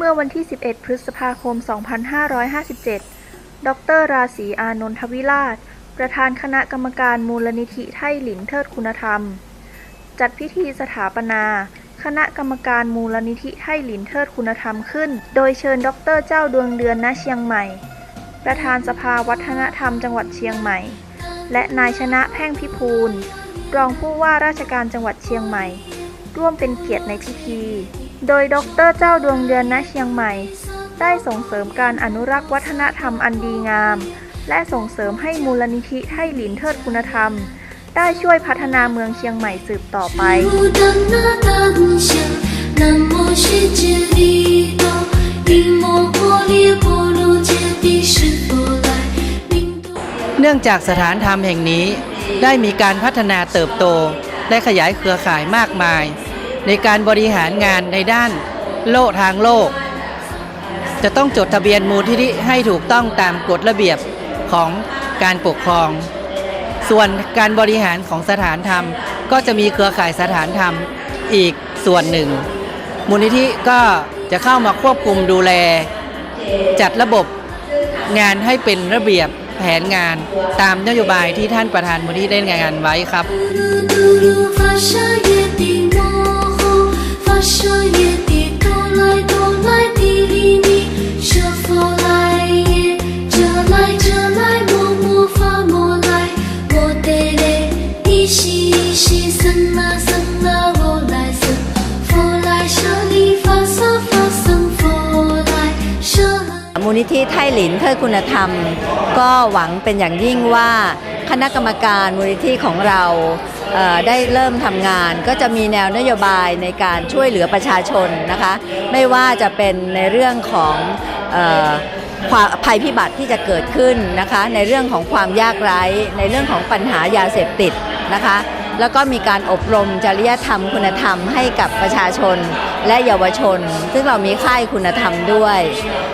เมื่อวันที่ 11 พฤษภาคม 2557 ดร ราศีอานนทวิราช ประธานคณะกรรมการมูลนิธิไทหลินเทิดคุณธรรม จัดพิธีสถาปนา คณะกรรมการมูลนิธิไทหลินเทิดคุณธรรมขึ้น โดยเชิญดรเจ้าดวงเดือนณเชียงใหม่ ประธานสภาวัฒนธรรมจังหวัดเชียงใหม่ และนายชนะแพ่งพิพูลรองผู้ว่าราชการจังหวัดเชียงใหม่ ร่วมเป็นเกียรติในพิธี โดยดรเจ้าดวงเดือนณเชียงใหม่ ได้ส่งเสริมการอนุรักษ์วัฒนธรรมอันดีงาม และส่งเสริมให้มูลนิธิให้หลินเทิดคุณธรรม ได้ช่วยพัฒนาเมืองเชียงใหม่สืบต่อไปเนื่องจากสถานธรรมแห่งนี้ได้มีการพัฒนาเติบโต และขยายเครือข่ายมากมาย ในการบริหารงานในด้านโลกทางโลก จะต้องจดทะเบียนมูลที่ธิให้ถูกต้องตามกฎระเบียบของการปกครอง ส่วนการบริหารของสถานธรรม ก็จะมีเครือข่ายสถานธรรมอีกส่วนหนึ่ง มูลนิธิก็จะเข้ามาควบคุมดูแล จัดระบบงานให้เป็นระเบียบแผนงานตามนโยบายที่ท่านประธานมูลนิธิได้งานไว้ครับ นิธิไทยหลินเทิดคุณธรรม ก็หวังเป็นอย่างยิ่งว่าคณะกรรมการมูลนิธิของเราได้เริ่มทำงาน ก็จะมีแนวนโยบายในการช่วยเหลือประชาชนนะคะ ไม่ว่าจะเป็นในเรื่องของภัยพิบัติที่จะเกิดขึ้นนะคะ ในเรื่องของความยากไร้ ในเรื่องของปัญหายาเสพติดนะคะ แล้วก็มีการอบรมจริยธรรมคุณธรรมให้กับประชาชนและเยาวชน ซึ่งเรามีค่ายคุณธรรมด้วย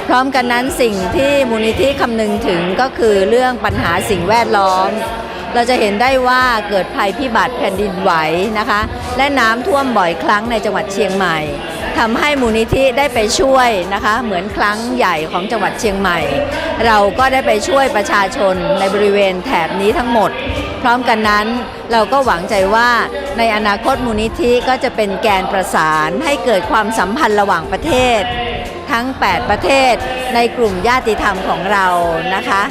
พร้อมกันนั้นสิ่งที่มูลนิธิคำนึงถึงก็คือเรื่องปัญหาสิ่งแวดล้อม เราจะเห็นได้ว่าเกิดภัยพิบัติแผ่นดินไหวนะคะ และน้ำท่วมบ่อยครั้งในจังหวัดเชียงใหม่ทำให้มูลนิธิได้ไปช่วยนะคะ เหมือนครั้งใหญ่ของจังหวัดเชียงใหม่ เราก็ได้ไปช่วยประชาชนในบริเวณแถบนี้ทั้งหมด พร้อมกันนั้น เราก็หวังใจว่าในอนาคตมูลนิธิก็จะเป็นแกนประสานให้เกิดความสัมพันธ์ระหว่างประเทศ ทั้ง 8 ประเทศในกลุ่มญาติธรรมของเรานะคะ